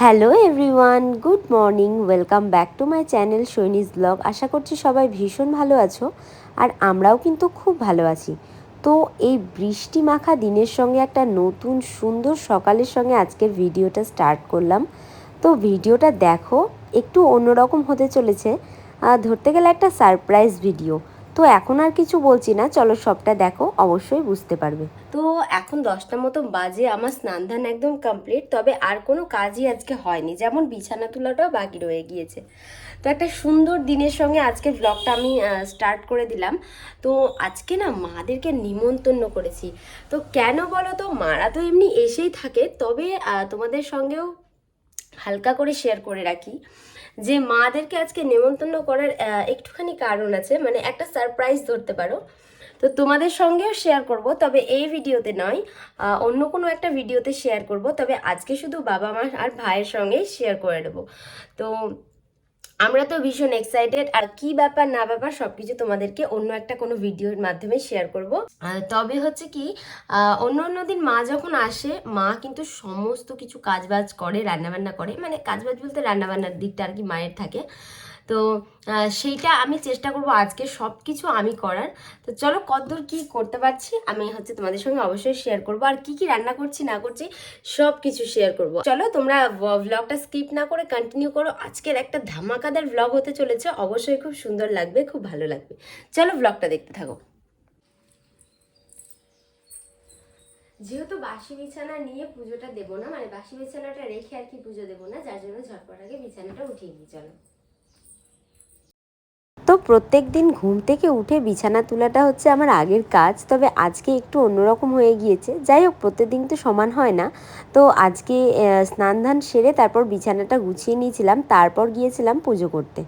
Hello everyone good morning welcome back to my channel সৈনিজ blog আশা করছি সবাই ভীষণ ভালো আছো, আর আমরাও কিন্তু খুব ভালো আছি। তো এই বৃষ্টি মাখা দিনের সঙ্গে একটা নতুন সুন্দর সকালের সঙ্গে আজকের ভিডিওটা স্টার্ট করলাম। তো ভিডিওটা দেখো, একটু অন্যরকম হতে চলেছে। ধরতে গেলে একটা সারপ্রাইজ ভিডিও তো এখন আর কিছু বলছি না, চলো সবটা দেখো, অবশ্যই বুঝতে পারবে। তো এখন দশটা মতো বাজে, আমার স্নান ধান একদম কমপ্লিট তবে আর কোনো কাজই আজকে হয়নি, যেমন বিছানা তোলাটাও বাকি রয়ে গিয়েছে। তো একটা সুন্দর দিনের সঙ্গে আজকে ব্লগটা আমি স্টার্ট করে দিলাম। তো আজকে না মাদেরকে নিমন্ত্রণ করেছি। তো কেন বলো তো মারা তো এমনি এসেই থাকে, তবে তোমাদের সঙ্গেও হালকা করে শেয়ার করে রাখি। যে মাদেরকে আজকে নেমন্তন্ন করার একটুখানি কারণ আছে মানে একটা সারপ্রাইজ ধরতে পারো। তো তোমাদের সঙ্গেও শেয়ার করব, তবে এই ভিডিওতে নয় অন্য কোনো একটা ভিডিওতে শেয়ার করব, তবে আজকে শুধু বাবা মা আর ভাইয়ের সঙ্গেই শেয়ার করে দেবো তো আমরা তো ভীষণ এক্সাইটেড আর কি ব্যাপার না ব্যাপার সবকিছু তোমাদেরকে অন্য একটা কোনো ভিডিওর মাধ্যমে শেয়ার করব। তবে হচ্ছে কি অন্য অন্য দিন মা যখন আসে, মা কিন্তু সমস্ত কিছু কাজবাজ করে, রান্নাবান্না করে। মানে কাজবাজ বলতে রান্নাবান্নার দিকটা আর কি মায়ের থাকে। তো সেইটা আমি চেষ্টা করব আজকে সব কিছু আমি করার। তো চলো কতদূর কি করতে পারছি আমি হচ্ছে তোমাদের সঙ্গে অবশ্যই শেয়ার করব। আর কি কি রান্না করছি, না করছি সব কিছু শেয়ার করব। চলো, তোমরা ব্লগটা স্কিপ না করে কন্টিনিউ করো। আজকের একটা ধামাকাদার ব্লগ হতে চলেছে। অবশ্যই খুব সুন্দর লাগবে, খুব ভালো লাগবে। চলো ব্লগটা দেখতে থাকো। যেহেতু বাসি বিছানা নিয়ে পুজোটা দেবো না মানে বাসি বিছানাটা রেখে আর কি পুজো দেবো না, যার জন্য ঝটপট আগে বিছানাটা উঠিয়ে দিই চলো। তো প্রত্যেক দিন ঘুম থেকে উঠে বিছানা তোলাটা হচ্ছে আমার আগের কাজ। তবে আজকে একটু অন্যরকম হয়ে গিয়েছে। যাই হোক, প্রত্যেকদিন তো সমান হয় না। তো আজকে স্নান ধান সেরে তারপর বিছানাটা গুছিয়ে নিয়েছিলাম। তারপর গিয়েছিলাম পুজো করতে।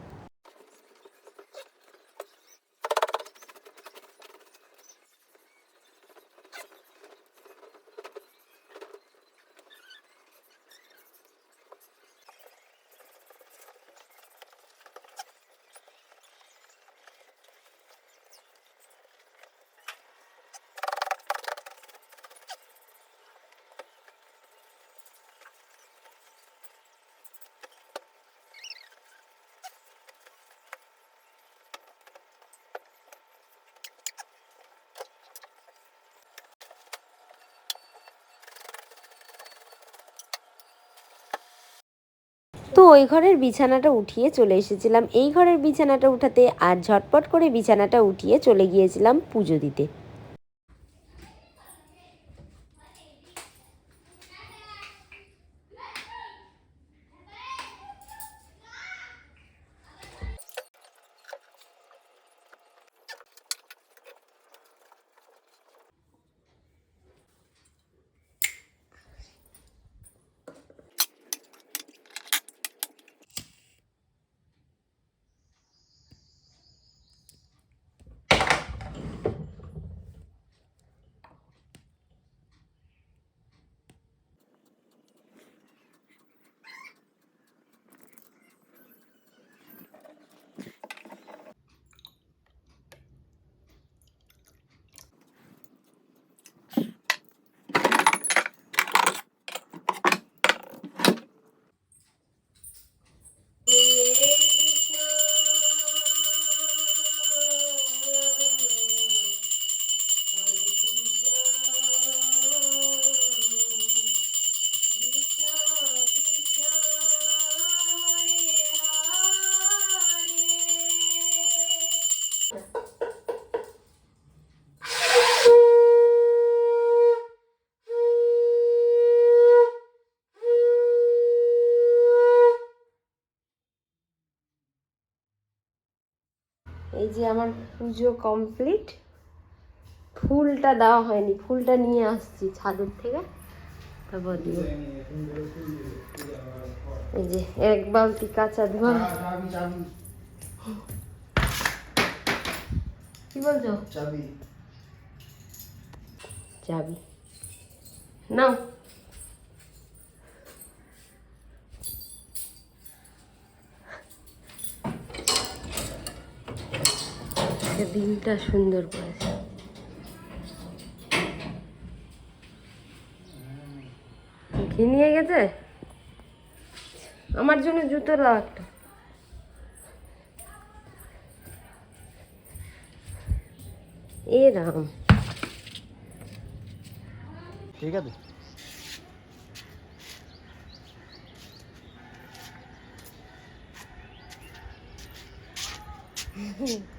তো ওই ঘরের বিছানাটা উঠিয়ে চলে এসেছিলাম। এই ঘরের বিছানাটা উঠাতে আর ঝটপট করে বিছানাটা উঠিয়ে চলে গিয়েছিলাম পুজো দিতে। এই যে আমার পুজো কমপ্লিট ফুলটা দেওয়া হয়নি ফুলটা নিয়ে আসছি ছাদের থেকে। তারপর দিয়ে এই যে এক বালতি কাঁচা ধোয়া। কি বলছো? চাবি। যাবি নাও। আজকে দিনটা সুন্দর করেছে। ঘি নিয়ে গেছে? আমার জন্য জুতো দাও একটা। এ রাম। ঠিক আছে। মনে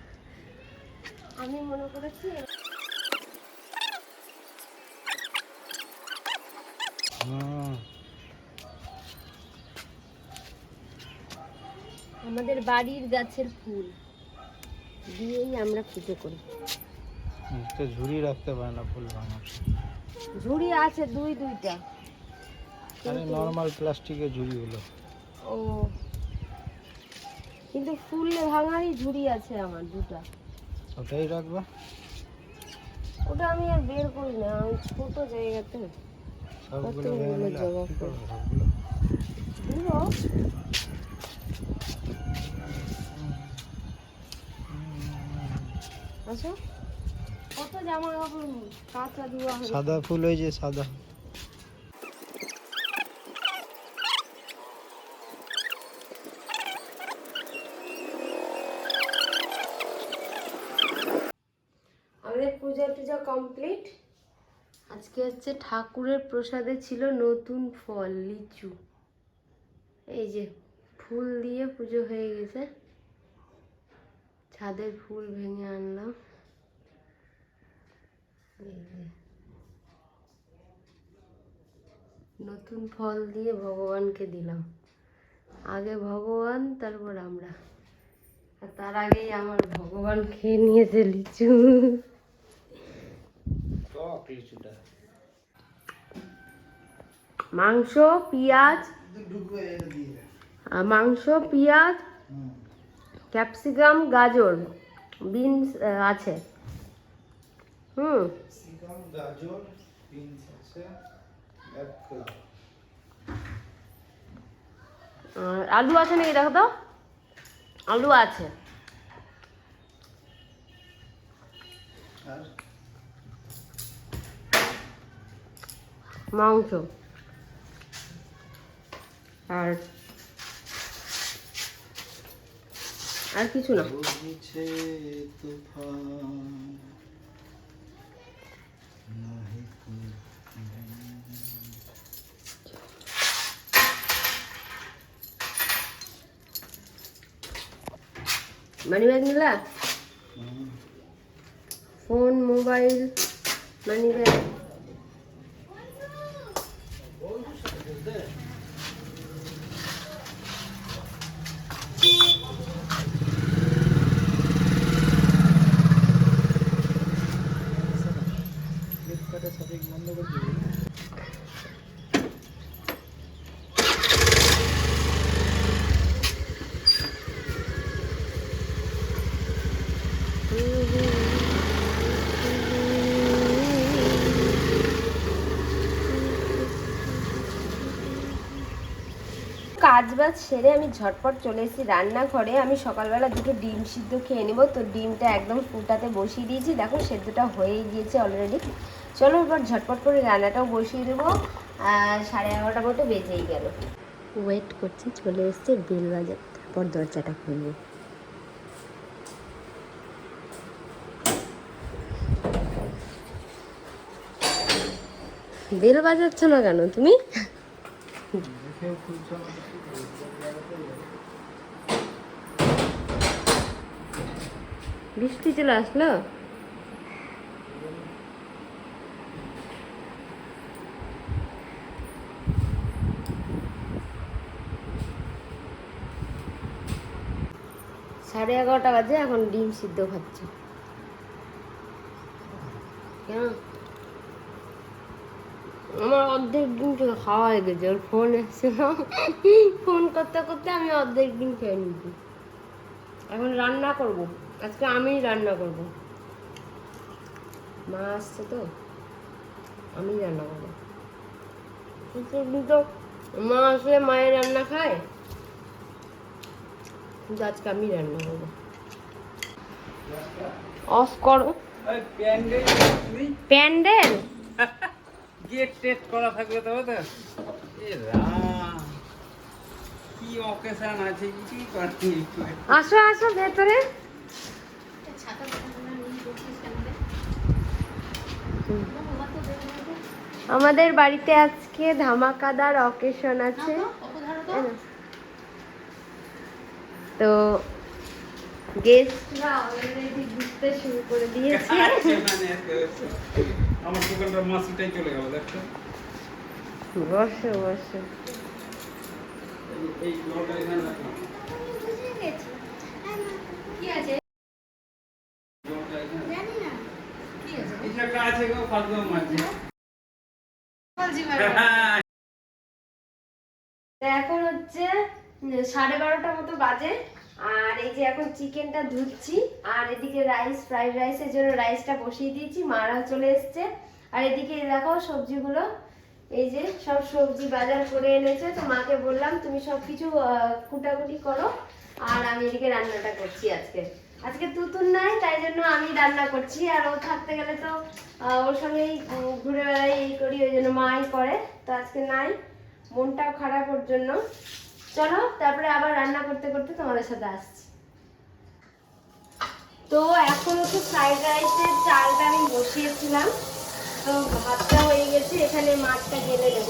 করেছি আমাদের বাড়ির গাছের ফুল দিয়েই আমরা পুজো করি। ঝুড়ি রাখতে পারে না ফুল ভাঙার। ঝুড়ি আছে দুই দুইটা। আরে নর্মাল প্লাস্টিকের ঝুড়িগুলো। ও। কিন্তু ফুল ভাঙারই ঝুড়ি আছে আমার দুটা। ওটাই রাখবা। ওটা আমি আর বের করি না আমি ছোট জায়গাতে। সবগুলো কতগুলো ভেঙে নিলে আর জবা কি ফুল। করব আচ্ছা কত জামা কাপড় কাঁচা ধোয়া সাদা ফুল ওই যে সাদা আমাদের পূজা টুজা কমপ্লিট আজকে হচ্ছে ঠাকুরের প্রসাদে ছিল নতুন ফল, লিচু। এই যে, ফুল দিয়ে পুজো হয়ে গেছে। ছাদের ফুল ভেঙে আনলাম। এই যে, নতুন ফল দিয়ে ভগবানকে দিলাম। আগে ভগবান, তারপর আমরা। আর তার আগেই আমার ভগবান খেয়ে নিয়েছে লিচু। লিচুটা। মাংস পেঁয়াজ মাংস পেঁয়াজ ক্যাপসিকাম গাজর বিনস আছে। হুম। গাজর বিনস আছে আর আলু আছে নাকি দেখো তো? আলু আছে। মাংস। আর আর কিছু না। মানি ব্যাগ নিলা? ফোন মোবাইল মানি ব্যাগ ফ্লিপকার্টে শপিং বন্ধ করে দিবি কাজ বাজ সেরে আমি ঝটপট চলে এসেছি রান্নাঘরে। আমি সকালবেলা দুটো ডিম সিদ্ধ খেয়ে নেব। তো ডিমটা একদম ফুটাতে বসিয়ে দিয়েছি। দেখো, সেদ্ধটা হয়ে গিয়েছে অলরেডি চলো এবার ঝটপট করে রান্নাটাও বসিয়ে দেবো। সাড়ে এগারোটা মতো বেজেই গেল। ওয়েট করছি, চলে এসছে বেল বাজার। তারপর দরজাটা খুলবো। বেল বাজাচ্ছ না কেন তুমি? বৃষ্টি চলে আসলো? সাড়ে এগারোটা বাজে, এখন ডিম সিদ্ধ খাচ্ছে। কেন? আমার অর্ধেক ডিম খাওয়া হয়ে গেছে, ওর ফোন এসছে ফোন করতে করতে আমি অর্ধেক ডিম খেয়ে নিচ্ছি এখন রান্না করব, আজকে আমিই রান্না করব। মা আসছে তো আমি রান্না করব। তো মা আসলে মায়ের রান্না খায়? কিন্তু আজকে আমি রান্না করব। অফ করো। প্যান্ডেল প্যান্ডেল? গেট টেট করা থাকলে তবে তো কি অকেশন আছে কিছুই করেনি আসো আসো ভেতরে। আমাদের বাড়িতে আজকে ধামাকাদার অকেশন আছে? তো গেস্টরা অলরেডি ঘুরতে শুরু করে দিয়েছে। আমার দোকানটার মাসিটাই চলে গেল দেখছ বসো বসো। এই- এই জলটা এখানে রাখলাম জলটা এখানে এই যে একটা আছে গো ফালতু মাছ হ্যাঁ। তো এখন হচ্ছে সাড়ে বারোটা মতো বাজে। আর এই যে এখন চিকেনটা ধুচ্ছি, আর এদিকে রাইস ফ্রাইড রাইসের জন্য রাইসটা বসিয়ে দিয়েছি, মারা চলে এসছে। আর এদিকে দেখো সবজিগুলো, এই যে সব সবজি বাজার করে এনেছে। তো মাকে বললাম, তুমি সব কিছু কুটাকুটি করো, আর আমি এদিকে রান্নাটা করছি আজকে। আজকে তুতুন নাই, তাই জন্য আমি রান্না করছি। আর ও থাকতে গেলে তো ওর সঙ্গেই ঘুরে বেড়াই এই করি, ওই জন্য মাই করে। তো আজকে নাই, মনটাও খারাপ ওর জন্য। চলো, তারপরে আবার রান্না করতে করতে তোমাদের সাথে আসছি। তো এখন হচ্ছে ফ্রাইড রাইসের চালটা আমি বসিয়েছিলাম। তো ভাতটা হয়ে গেছে, এখানে মাছটা গেলে নেব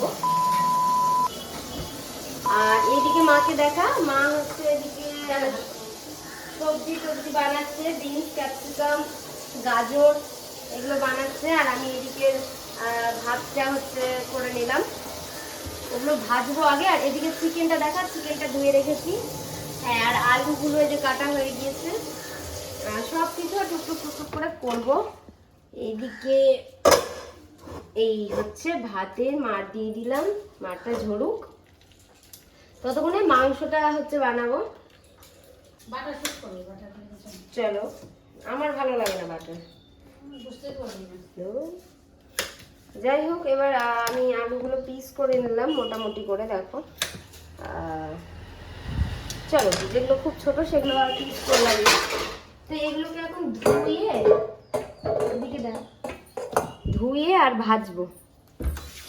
আর এইদিকে মাকে দেখা, মা হচ্ছে এদিকে সবজি টবজি বানাচ্ছে, বিনস, ক্যাপসিকাম, গাজর, এগুলো বানাচ্ছে। আর আমি এদিকে ভাতটা হচ্ছে করে নিলাম। ওগুলো ভাজবো আগে আর এদিকে চিকেনটা দেখা চিকেনটা ধুয়ে রেখেছি। হ্যাঁ আর আলুগুলো এই যে কাটা হয়ে গিয়েছে। সব কিছু টুকটুক টুকটুক করে করব। এইদিকে এই হচ্ছে ভাতে মার দিয়ে দিলাম মারটা ঝরুক। ততক্ষণে মাংসটা হচ্ছে বানাবো। চলো আমার ভালো লাগে না বাটার। বুঝতে পারবি না। যাই হোক, এবার আমি আলুগুলো পিস করে নিলাম, মোটামুটি করে দেখো। চলো, যেগুলো খুব ছোট, সেগুলো আর পিস করলাম তো এগুলোকে এখন ধুয়ে, এদিকে দেখ, ধুয়ে আর ভাজবো,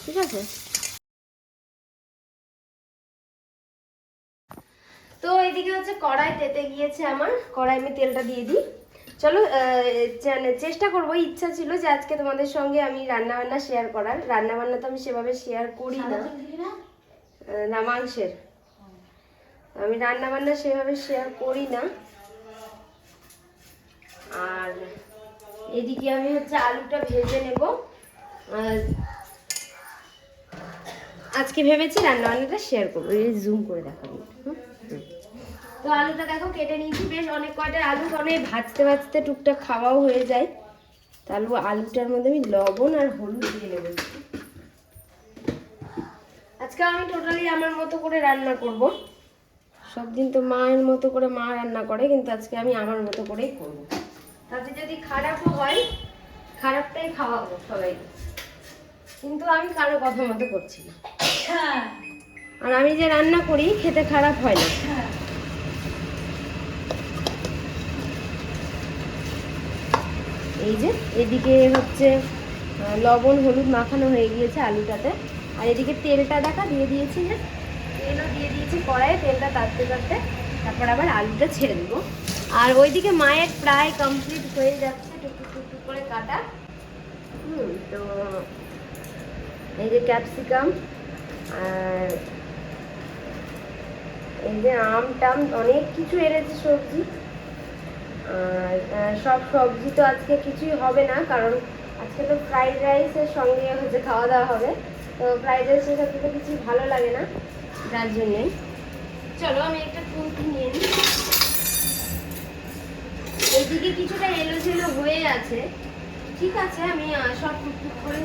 ঠিক আছে? তো এদিকে হচ্ছে কড়াই তেতে গিয়েছে আমার, কড়াই আমি তেলটা দিয়ে দিই। চলো চেষ্টা করব ইচ্ছা ছিল যে আজকে তোমাদের সঙ্গে আমি রান্না বান্না শেয়ার করার। রান্না বান্না তো আমি সেভাবে শেয়ার করি না। না? মাংসের। আমি রান্না বান্না সেভাবে শেয়ার করি না। আর এদিকে আমি হচ্ছে আলুটা ভেজে নেব। আর আজকে ভেবেছি রান্না বান্নাটা শেয়ার করব জুম করে দেখাবো। তো আলুটা দেখো কেটে নিয়েছি। বেশ অনেক কয়টা আলু অনেক ভাজতে ভাজতে টুকটাক খাওয়াও হয়ে যায়। তাহলে আলুটার মধ্যে আমি লবণ আর হলুদ দিয়ে নেব আজকে আমি টোটালি আমার মতো করে রান্না করব। সব দিন তো মায়ের মতো করে মা রান্না করে কিন্তু আজকে আমি আমার মতো করেই করব। তাতে যদি খারাপও হয় খারাপটাই খাওয়াবো সবাই। কিন্তু আমি কারও কথা মতো করছি না। হ্যাঁ। আর আমি যে রান্না করি খেতে খারাপ হয় না। এই যে, এদিকে হচ্ছে লবণ, হলুদ মাখানো হয়ে গিয়েছে আলুটাতে। আর এদিকে তেলটা দেখা, দিয়ে দিয়েছি যে, তেলও দিয়ে দিয়েছি কড়াইয়ে, তেলটা তাড়তে তাড়তে। তারপর আবার আলুটা ছেড়ে দেবো। আর ওইদিকে মায়ের প্রায় কমপ্লিট হয়ে যাচ্ছে টুকটুক টুকটুক করে কাটা। হুম, তো এই যে ক্যাপসিকাম আর এই যে আম টাম, অনেক কিছু এনেছে সবজি। সব সবজি তো আজকে কিছুই হবে না, কারণ আজকে তো ফ্রাইড রাইসের সঙ্গে হচ্ছে খাওয়া দাওয়া হবে। তো ফ্রাইড রাইসের সাথে তো কিছুই ভালো লাগে না, যার জন্যে চলো আমি একটা খুন্তি নিয়ে নিই। এইদিকে কিছুটা এলো ঝেলো হয়ে আছে। ঠিক আছে, আমি সব টুকটুক করে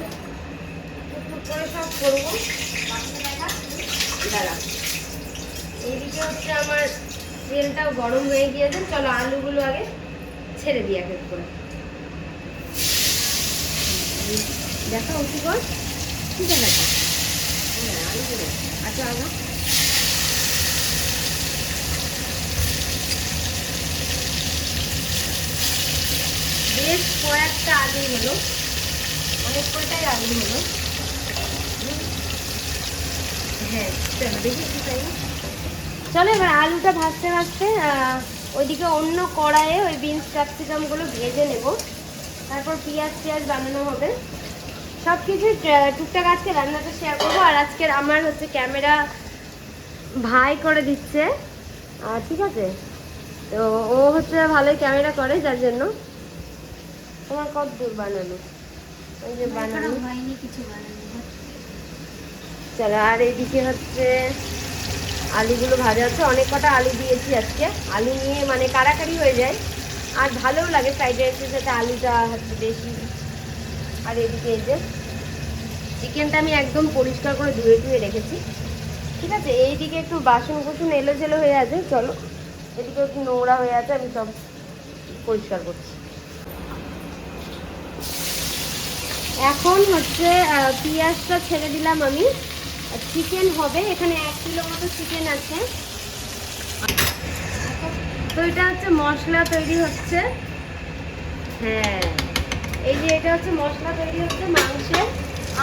টুকটুক করে সব করব। দাঁড়া। এইদিকে হচ্ছে আমার তেলটাও গরম হয়ে গিয়েছে। চলো আলুগুলো আগে ছেড়ে দিই এক এক করে। দেখা উঠি কর ঠিক আছে আলুগুলো। আচ্ছা আগা বেশ কয়েকটা আলু হলো। অনেক কয়টাই আলু হলো। হ্যাঁ চলো দেখি কি চাই চলো এবার আলুটা ভাজতে ভাজতে ওইদিকে অন্য কড়াইয়ে ওই বিনস ক্যাপসিকামগুলো ভেজে নেব। তারপর পেঁয়াজ টিয়াজ বানানো হবে। সব কিছু টুকটাক আজকে রান্নাটা শেয়ার করব। আর আজকের আমার হচ্ছে ক্যামেরা ভাই করে দিচ্ছে। আর ঠিক আছে? তো ও হচ্ছে ভালোই ক্যামেরা করে যার জন্য। তোমার কত দূর বানানো ওই যে বানানো হয়নি কিছু বানানো চলো আর এদিকে হচ্ছে আলুগুলো ভাজা হচ্ছে। অনেক কটা আলু দিয়েছি আজকে। আলু নিয়ে মানে কারাকারি হয়ে যায়। আর ভালোও লাগে ফ্রাইড রাইসের সাথে আলুটা হচ্ছে বেশি। আর এদিকে এই যে চিকেনটা আমি একদম পরিষ্কার করে ধুয়ে ধুয়ে রেখেছি। ঠিক আছে, এইদিকে একটু বাসন কুসুন এলো জেলো হয়ে আছে। চলো, এদিকে একটু নোংরা হয়ে আছে, আমি সব পরিষ্কার করছি। এখন হচ্ছে পেঁয়াজটা ছেড়ে দিলাম আমি। চিকেন হবে, এখানে এক কিলো মতো চিকেন আছে। তো এটা হচ্ছে মশলা তৈরি হচ্ছে। হ্যাঁ এই যে এটা হচ্ছে মশলা তৈরি হচ্ছে মাংসের।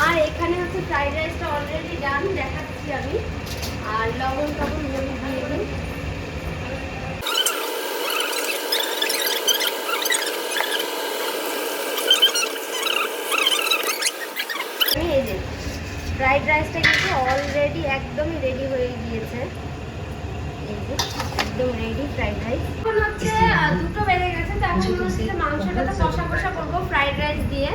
আর এখানে হচ্ছে ফ্রাইড রাইসটা অলরেডি ডান দেখাচ্ছি আমি। আর লবণ টবণ হলুদ দিয়ে দিই আমি এই যে ফ্রাইড রাইসটা কিন্তু অলরেডি একদমই রেডি হয়ে গিয়েছে। একদম রেডি ফ্রাইড রাইস এখন হচ্ছে দুটো বেড়ে গেছে তো এখন মনে হচ্ছে মাংসটা তো কষা কষা করব ফ্রাইড রাইস দিয়ে।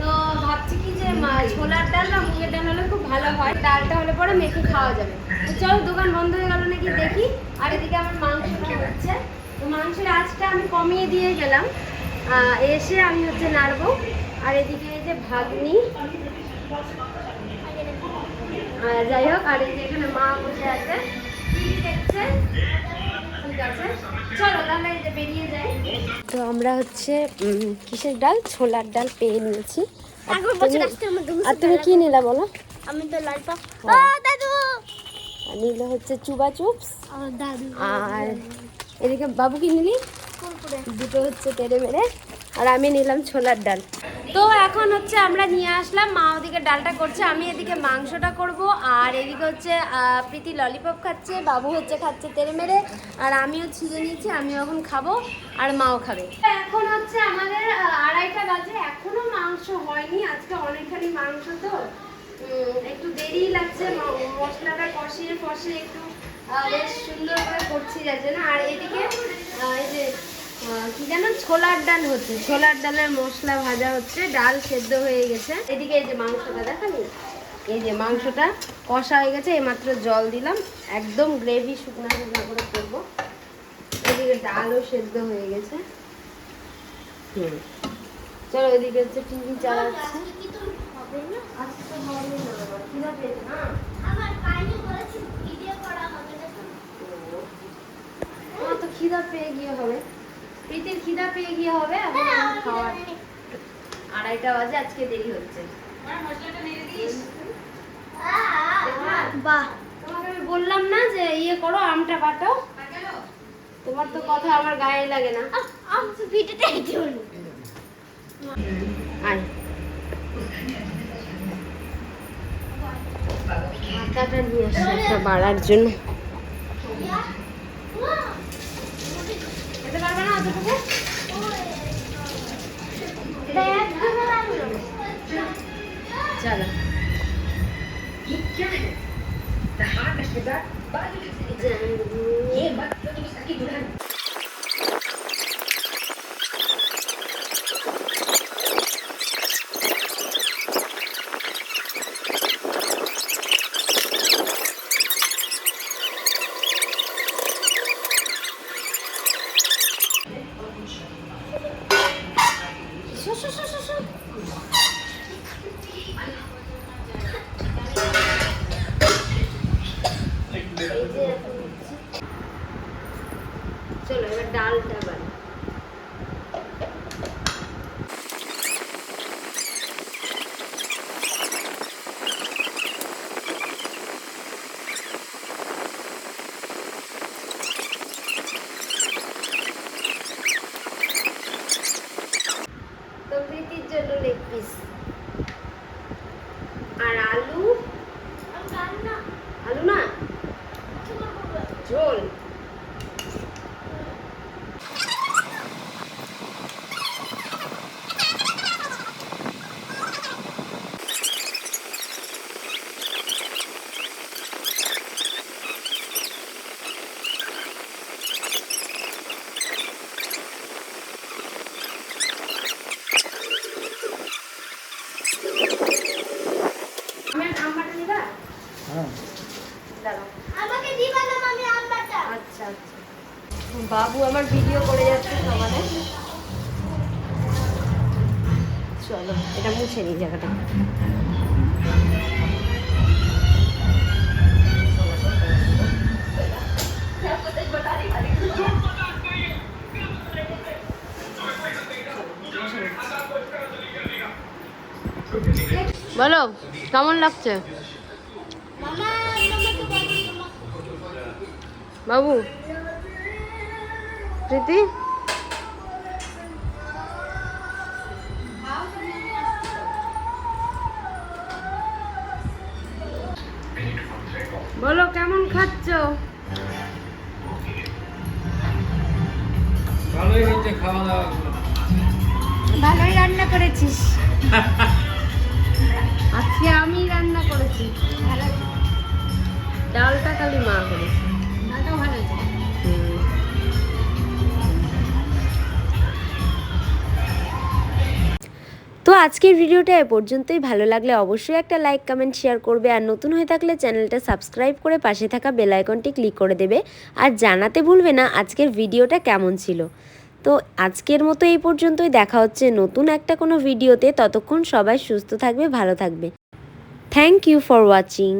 তো ভাবছি কি যে ছোলার ডাল না মুগের ডাল হলে খুব ভালো হয়। ডালটা হলে পরে মেখে খাওয়া যাবে। তো চলো দোকান বন্ধ হয়ে গেল নাকি দেখি। আর এদিকে আমার মাংসটা হচ্ছে? তো মাংসের আঁচটা আমি কমিয়ে দিয়ে গেলাম। এসে আমি হচ্ছে নাড়বো। আর এদিকে এই যে ভাগ্নি যাই হোক আর এই যে এখানে মা বসে আছে দেখছে। ঠিক আছে। চলো তাহলে এই যে বেরিয়ে যাই। তো আমরা হচ্ছে কিসের ডাল? ছোলার ডাল পেয়ে নিয়েছি। আর তুমি- কি নিলা বলো? আমি তো লাল ও, দাদু! আর নিলে হচ্ছে চুবা চুপস। দাদু। আর এদিকে বাবু কি নিলি? দুটো হচ্ছে তেড়ে মেরে। আর আমি নিলাম ছোলার ডাল। তো এখন হচ্ছে আমরা নিয়ে আসলাম, মা ওদিকে ডালটা করছে, আমি এদিকে মাংসটা করব, আর এদিকে হচ্ছে প্রীতি ললিপপ খাচ্ছে, বাবু হচ্ছে খাচ্ছে তেড়ে মেরে, আর আমিও ছিঁড়ে নিয়েছি, আমিও এখন খাব, আর মাও খাবে। এখন হচ্ছে আমাদের আড়াইটা বাজে, এখনও মাংস হয়নি, আজকে অনেকখানি মাংস তো একটু দেরি লাগছে মশলাটা কষিয়ে ফসিয়ে একটু বেশ সুন্দর করে করছি যাচ্ছে না আর এদিকে এই যে কি যেন ছোলার ডাল হচ্ছে। ছোলার ডালের মশলা ভাজা হচ্ছে, ডাল সেদ্ধ হয়ে গেছে। এদিকে এই যে মাংসটা দেখালি এই যে মাংসটা কষা হয়ে গেছে, এইমাত্র জল দিলাম। একদম গ্রেভি শুকনো করে করব। এদিকে ডালও সেদ্ধ হয়ে গেছে। হুম। চলো ওইদিকে হচ্ছে টিভি চালাচ্ছে। তো খিদা পেয়ে গিয়ে হবে। প্রীতির খিদা পেয়ে গিয়ে হবে খাওয়ার আড়াইটা বাজে আজকে দেরি হচ্ছে। মশলাটা নেড়ে দিস। দেখলা? বাহ। তোমাকে আমি বললাম না যে ইয়ে করো আমটা কাটো তোমার তো কথা আমার গায়ে লাগে না। আমি তো আয়। নিয়ে একটা বাড়ার জন্য। পারবে না অতটুকু চলো এই shush, shush, shush. চলো এটা মুছে নিই জায়গাটা। বলো কেমন লাগছে? বাবু প্রীতি? ভালোই হয়েছে খাওয়া দাওয়া ভালোই রান্না করেছিস। আজকে আমি রান্না করেছি। ডালটা খালি মা করেছে। ডালটাও ভালো হয়েছে। তো আজকের ভিডিওটা এ পর্যন্তই। ভালো লাগলে অবশ্যই একটা লাইক কমেন্ট শেয়ার করবে। আর নতুন হয়ে থাকলে চ্যানেলটা সাবস্ক্রাইব করে পাশে থাকা বেল আইকনটি ক্লিক করে দেবে। আর জানাতে ভুলবে না আজকের ভিডিওটা কেমন ছিল। তো আজকের মতো এই পর্যন্তই। দেখা হচ্ছে নতুন একটা কোনো ভিডিওতে। ততক্ষণ সবাই সুস্থ থাকবে, ভালো থাকবে। Thank you for watching